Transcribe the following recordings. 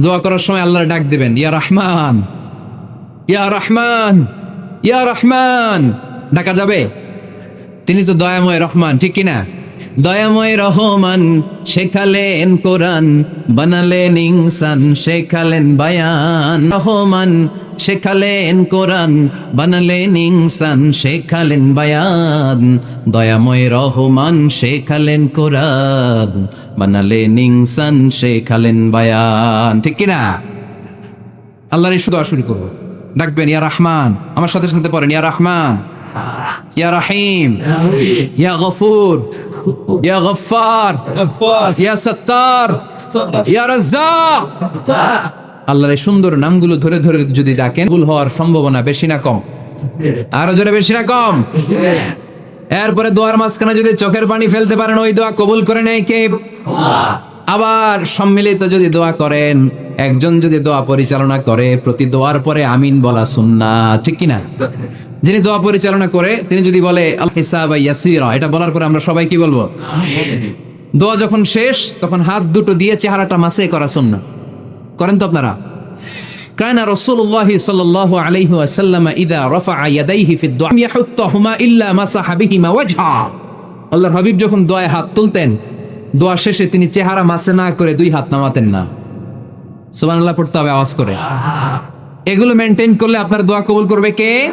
দোয়া করার সময় আল্লাহর ডাক দেবেন, ইয়া রহমান ইয়া রহমান ইয়া রহমান। ডাকা যাবে? তিনি তো দয়াময় রহমান, ঠিক কিনা? দয়াময় রহমান, শেখালেন কোরআন, বানালেন ইনসান, শেখালেন বায়ান। রহমান, শেখালেন কোরআন, বানালেন ইনসান, শেখালেন বায়ান। দয়াময় রহমান, শেখালেন কোরআন, বানালেন ইনসান, শেখালেন বায়ান। ঠিক কিনা? আল্লাহর এই শুধু শুরু করব। ডাকবেন, ইয়া রহমান। আমার সাথে সাথে পড়েন, ইয়া রহমান। ইয়া রাহিম। ইয়া গফুর। ইয়া গফার ইয়া সত্তার ইয়া রাজ্জাক আল্লাহর এই সুন্দর নামগুলো ধরে ধরে যদি ডাকেন, ভুল হওয়ার সম্ভাবনা বেশি না কম। আরও জোরে বেশি না কম। এরপরে দোয়ার মাঝখানে যদি চোখের পানি ফেলতে পারেন, ওই দোয়া কবুল করে নেয় কে? আবার সম্মিলিত যদি দোয়া করেন, একজন যদি দোয়া পরিচালনা করে, প্রতি দোয়ার পরে আমিন বলা সুন্না ঠিক কিনা? যিনি দোয়া পরিচালনা করে, তিনি যদি বলে, আল এটা বলার পরে আমরা সবাই কি বলব? দোয়া যখন শেষ, তখন হাত দুটো দিয়ে চেহারাটা মাসে করা সুন্না করেন তো আপনারা? আল্লাহর হাবিব যখন দোয়ায় হাত তুলতেন শেষে তিনি চেহারা মাসে না করে দুই হাত নামাতেন না। সুবহানাল্লাহ, পড়তে হবে আওয়াজ করে। এগুলো মেনটেন করলে আপনার দোয়া কবুল করবে কে?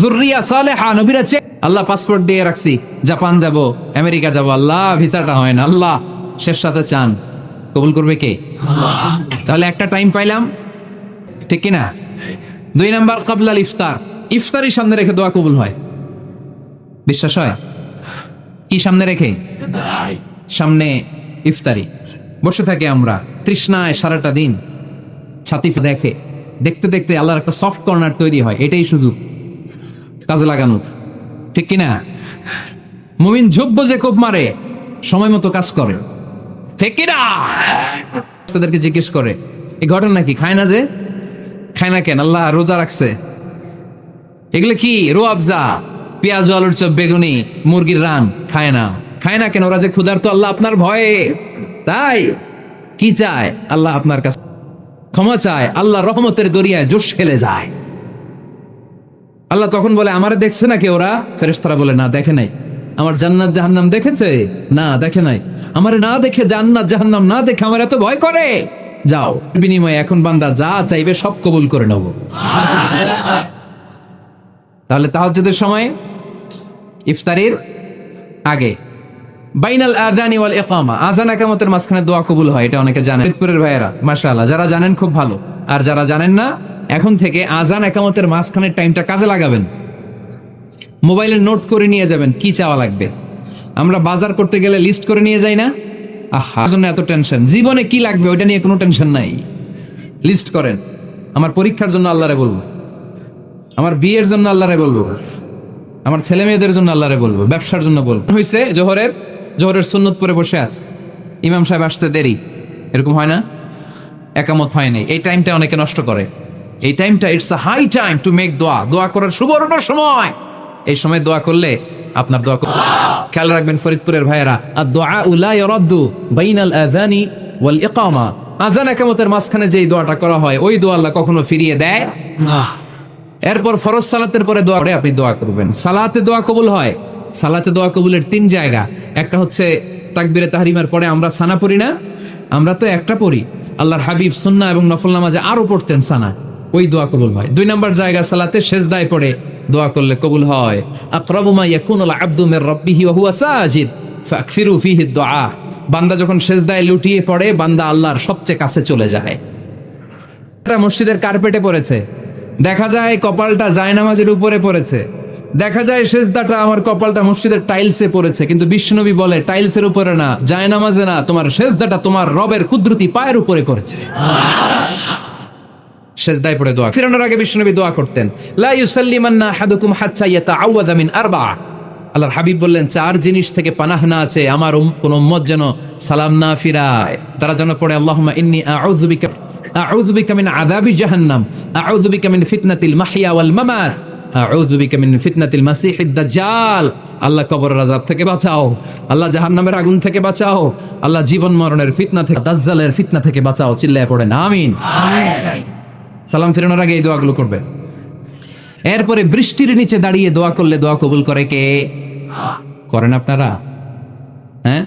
জুরিয়া সালেহা নবীরা চেয়ে আল্লাহ পাসপোর্ট দিয়ে রাখছি। জাপান যাব আমেরিকা যাব আল্লাহ ভিসাটা হয় না আল্লাহ। শেষ সাথে চান। কবুল করবে কে? তাহলে একটা টাইম পাইলাম। ঠিক কিনা? দুই নাম্বার কাবলাল ইফতার। ইফতারি সামনে রেখে দোয়া কবুল হয়। বিশ্বাস হয়? কি সামনে রেখে? সামনে ইফতারি। বসে থাকি আমরা তৃষ্ণায় সারাটা দিন। ছাতি দেখে। দেখতে দেখতে আল্লাহর একটা সফট কর্নার তৈরি হয় এটাই সুযোগ। কাজে লাগানোর ঠিক কিনা? মুমিন ঝুব্ব যে কোপ মারে, সময় মতো কাজ করে। ঠিক কিনা? তাদেরকে জিজ্ঞেস করে এই ঘটনা কি? খায় না যে? খায় না কেন? আল্লাহ রোজা রাখছে। এগুলো কি? রো আফজা, পেঁয়াজ, আলুর চপ, বেগুনি, মুরগির রান। খায় না। খায় না কেন? ওরা যে ক্ষুধার্ত, আল্লাহ আপনার ভয়ে। তাই? কি চায়? আল্লাহ আপনার কাছে ক্ষমা চায়। আল্লাহ রহমতের দরিয়ায় জোশ খেলে যায়। আল্লাহ তখন বলে, আমারে দেখছে নাকি ওরা? ফেরেস্তারা বলে, না, দেখে নাই। আমার জান্নাত জাহান্নাম দেখেছে? না, দেখে নাই। আমারে না দেখে জান্নাত জাহান্নাম না দেখে আমার এত ভয় করে? যাও বিনিময়ে এখন বান্দা যা চাইবে সব কবুল করে নেব। তাহলে তাহাজ্জুদের সময়, ইফতারির আগে। বাইনাল আদানি ওয়াল ইকামা। আজান একামতের মাঝখানে দোয়া কবুল হয়, এটা অনেকে জানেন ফরিদপুরের ভাইয়েরা, মাশাআল্লাহ, যারা জানেন খুব ভালো। আর যারা জানেন না এখন থেকে আজান একামতের মাঝখানের টাইমটা কাজে লাগাবেন। মোবাইলে নোট করে নিয়ে যাবেন কি চাওয়া লাগবে। আমরা বাজার করতে গেলে লিস্ট করে নিয়ে যাই না? আহা জন্য এত টেনশন। জীবনে কি লাগবে ওইটা নিয়ে কোনো টেনশন নাই। লিস্ট করেন। আমার পরীক্ষার জন্য আল্লাহরে বলব। আমার বিয়ের জন্য আল্লাহরে বলব। আমার ছেলে মেয়েদের জন্য আল্লাহরে বলব। ব্যবসার জন্য বলব। হয়েছে জোহরের জোহরের সুন্নত পরে বসে আছে। ইমাম সাহেব আসতে দেরি। এরকম হয় না? একামত হয় নাই। এই টাইমটা অনেকে নষ্ট করে। এই টাইমটা it's a high time to make দোয়া দোয়া করার সুবর্ণ সময়। এই সময় দোয়া করলে আপনার দোয়া খেয়াল রাখবেন ফরিদপুরের ভাইয়েরা। আর দোয়া উলা ইয়ারাদ্দু বাইনাল আযানি ওয়াল ইকামা। আজান একামতের মাঝখানে যেই দোয়াটা করা হয়, ওই দোয়া আল্লাহ কখনো ফিরিয়ে দেয় এরপর ফরজ সালাতের পরে দোয়া করে আপনি দোয়া করবেন। সালাতে দোয়া কবুল হয়। সালাতে দোয়া কবুলের তিন জায়গা। একটা হচ্ছে তাকবিরে তাহরিমার পরে আমরা সানা পড়ি না? আমরা তো একটা পড়ি। আল্লাহর হাবিব সুন্না এবং নফল নামাজে আরও পড়তেন সানা। ওই দোয়া কবুল হয়। দুই নম্বর জায়গা, সালাতে সেজদায় পড়ে দোয়া করলে কবুল হয়। আকরাবু মা ইয়াকুনুল আবদু মির ওয়া হুয়া সাজিদ, ফাকফিরু ফিহি দুআ বান্দা যখন সেজদায় লুটিয়ে পড়ে, বান্দা আল্লাহর সবচেয়ে কাছে চলে যায়। একটা মসজিদের কার্পেটে পড়েছে। দেখা যায় কপালটা জায়নামাজের উপরে পড়েছে। দেখা যায় সেজদাটা আমার কপালটা মসজিদের টাইলসে পড়েছে। কিন্তু বিষ্ণুনবী বলে, টাইলসের উপরে না, জায়নামাজে না, তোমার সেজদাটা তোমার রবের কুদরতি পায়ের উপরে পড়েছে। সেজদায় পড়ে দোয়া ফিরানোর আগে বিষ্ণুনবী দোয়া করতেন আরবা আল্লাহর হাবিব বললেন, চার জিনিস থেকে পানাহ না আছে, আমার কোন উম্মত যেন সালাম না ফিরায়। তারা যেন পড়ে বিকা মিন জাহান্নাম মিন আল্লাহ কবরের আযাব থেকে বাঁচাও, আল্লাহ জাহান্নামের আগুন থেকে বাঁচাও, আল্লাহ জীবন মরণের ফিতনা থেকে ফিতনা থেকে বাঁচাও। চিল্লায় পড়েন আমিন। সালাম ফেরানোর আগে এই দোয়াগুলো করবে। এরপরে বৃষ্টির নিচে দাঁড়িয়ে দোয়া করলে দোয়া কবুল করে কে? করেন আপনারা? হ্যাঁ?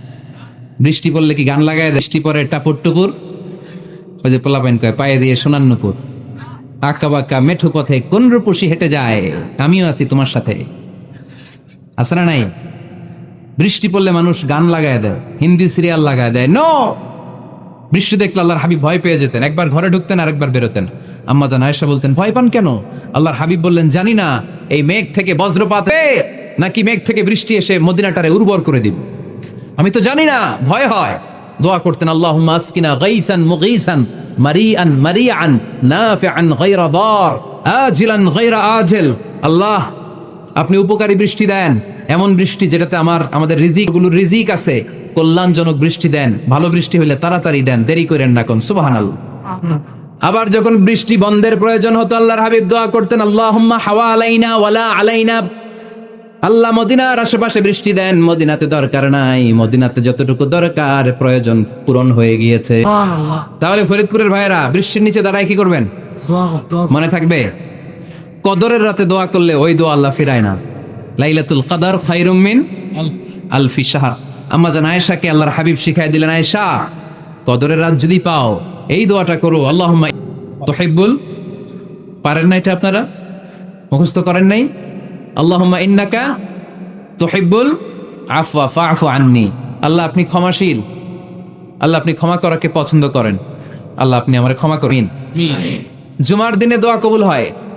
বৃষ্টি পড়লে কি গান লাগায়? বৃষ্টি পরে টাপুর টুপুর? ওই যে পোলাপাইন কয়, পায়ে দিয়ে সোনান্নপুর আঁকা বাঁকা মেঠো পথে কোন হেঁটে যায়? আমিও আছি তোমার সাথে। না নাই? বৃষ্টি পড়লে মানুষ গান লাগায় দেয়, হিন্দি সিরিয়াল লাগায় দেয়। নো বৃষ্টি দেখলে আল্লাহর হাবিব ভয় পেয়ে যেতেন। একবার ঘরে ঢুকতেন আর একবার বেরোতেন। আম্মা জান আয়েশা বলতেন, ভয় পান কেন? আল্লাহর হাবিব বললেন, জানি না, এই মেঘ থেকে বজ্রপাত নাকি মেঘ থেকে বৃষ্টি এসে মদিনাটারে উর্বর করে দিব? আমি তো জানি না, ভয় হয়। দোয়া করতেন আল্লাহ আজল। আল্লাহ আপনি উপকারী বৃষ্টি দেন। এমন বৃষ্টি যেটাতে আমার আমাদের রিজিকগুলোর রিজিক আছে কল্যাণজনক বৃষ্টি দেন ভালো বৃষ্টি হলে তাড়াতাড়ি দেন দেরি করেন না কোন সুবাহানাল আবার যখন বৃষ্টি বন্ধের প্রয়োজন হতো আল্লাহর হাবিব দোয়া করতেন আল্লাহুম্মা হাওয়া আলাইনা ওয়ালা আলাইনা। আল্লাহ মদিনার আশেপাশে বৃষ্টি দেন মদিনাতে দরকার নাই মদিনাতে যতটুকু দরকার প্রয়োজন পূরণ হয়ে গিয়েছে। তাহলে ফরিদপুরের ভাইয়েরা বৃষ্টির নিচে দাঁড়ায় কি করবেন? মনে থাকবে? কদরের রাতে দোয়া করলে ওই দোয়া আল্লাহ ফিরায় না। লাইলাতুল কাদার খায়রুম মিন আলফি শাহ আম্মা জান আয়েশাকে আল্লাহর হাবিব শিখাই দিলেন আয়েশা কদরের রাত যদি পাও এই দোয়াটা করো। আল্লাহ তোহিব্বুল পারেন না এটা আপনারা? মুখস্থ করেন নাই? আল্লাহুম্মা ইন্নাকা তোহিব্বুল আফওয়া ফাফু আননি। আল্লাহ আপনি ক্ষমাশীল। আল্লাহ আপনি ক্ষমা করাকে পছন্দ করেন। আল্লাহ আপনি আমার ক্ষমা করেন। জুমার দিনে দোয়া কবুল হয়।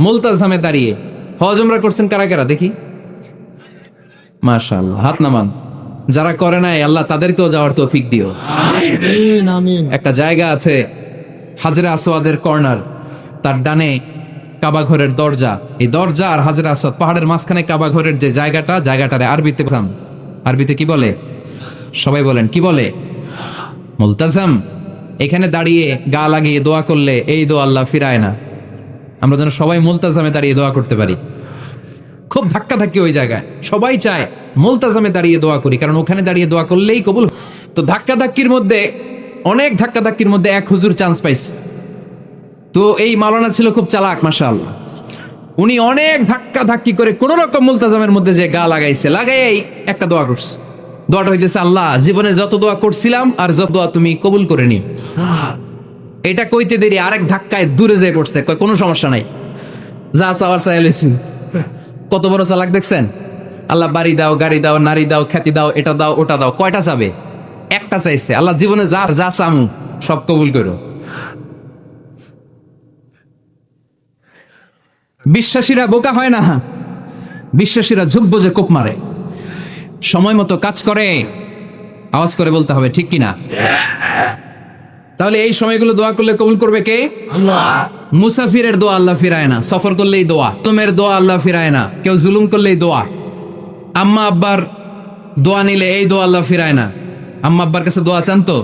মুলতাজামে দাঁড়িয়ে। হজ উমরা করছেন কারা কারা? দেখি। মাশাআল্লাহ হাত নামান। যারা করে নাই আল্লাহ তাদেরকেও যাওয়ার তৌফিক দিও। একটা জায়গা আছে হাজরা আসোয়াদের কর্নার। তার ডানে কাবা ঘরের দরজা। এই দরজা আর হাজরা আসওয়াদ পাহাড়ের মাঝখানে কাবা ঘরের যে জায়গাটা জায়গাটারে আরবিতে। আরবিতে কি বলে? সবাই বলেন কি বলে? মুলতাজাম এখানে দাঁড়িয়ে গা লাগিয়ে দোয়া করলে এই দোয়া আল্লাহ ফিরায় না। আমরা যেন সবাই মুলতাজামে দাঁড়িয়ে দোয়া করতে পারি। খুব ধাক্কা ধাক্কি ওই জায়গায়। সবাই চায় মুলতাজামে দাঁড়িয়ে দোয়া করি, কারণ ওখানে দাঁড়িয়ে দোয়া করলেই কবুল। তো ধাক্কা ধাক্কির মধ্যে, অনেক ধাক্কা ধাক্কির মধ্যে এক হুজুর চান্স পাইছে। তো এই মালানা ছিল খুব চালাক মাশাল উনি অনেক ধাক্কা ধাক্কি করে কোন রকম মুলতাজামের মধ্যে যে গা লাগাইছে লাগাই একটা দোয়া করছে। দোয়াটা হইতেছে, আল্লাহ, জীবনে যত দোয়া করছিলাম আর যত দোয়া তুমি কবুল করে নিও। এটা কইতে দেরি, আরেক ধাক্কায় দূরে যেয়ে পড়ছে। কোনো সমস্যা নাই। যা চাওয়ার চাই কত বড় চালাক দেখছেন? আল্লাহ বাড়ি দাও, গাড়ি দাও, নারী দাও, খ্যাতি দাও, এটা দাও, ওটা দাও, কয়টা চাবে? একটা চাইছে। আল্লাহ জীবনে যা যা চামু, সব কবুল করো। বিশ্বাসীরা বোকা হয় না? বিশ্বাসীরা ঝুঁকবো যে কোপ মারে। সময় মতো কাজ করে, আওয়াজ করে বলতে হবে, ঠিক কিনা? তাহলে এই সময়গুলো দোয়া করলে কবুল করবে কে? মুসাফিরের দোয়া আল্লাহ ফিরায় না। সফর করলেই দোয়া। তোমের দোয়া আল্লাহ ফিরায় না। কেউ জুলুম করলেই দোয়া। আম্মা আব্বার দোয়া নিলে এই দোয়া আল্লাহ ফিরায় না। আম্মা আব্বার কাছে দোয়া চান তো?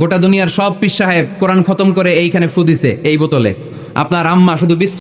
গোটা দুনিয়ার সব পিস সাহেব কোরআন খতম করে এইখানে ফুদিছে এই বোতলে। আপনার আম্মা শুধু বিস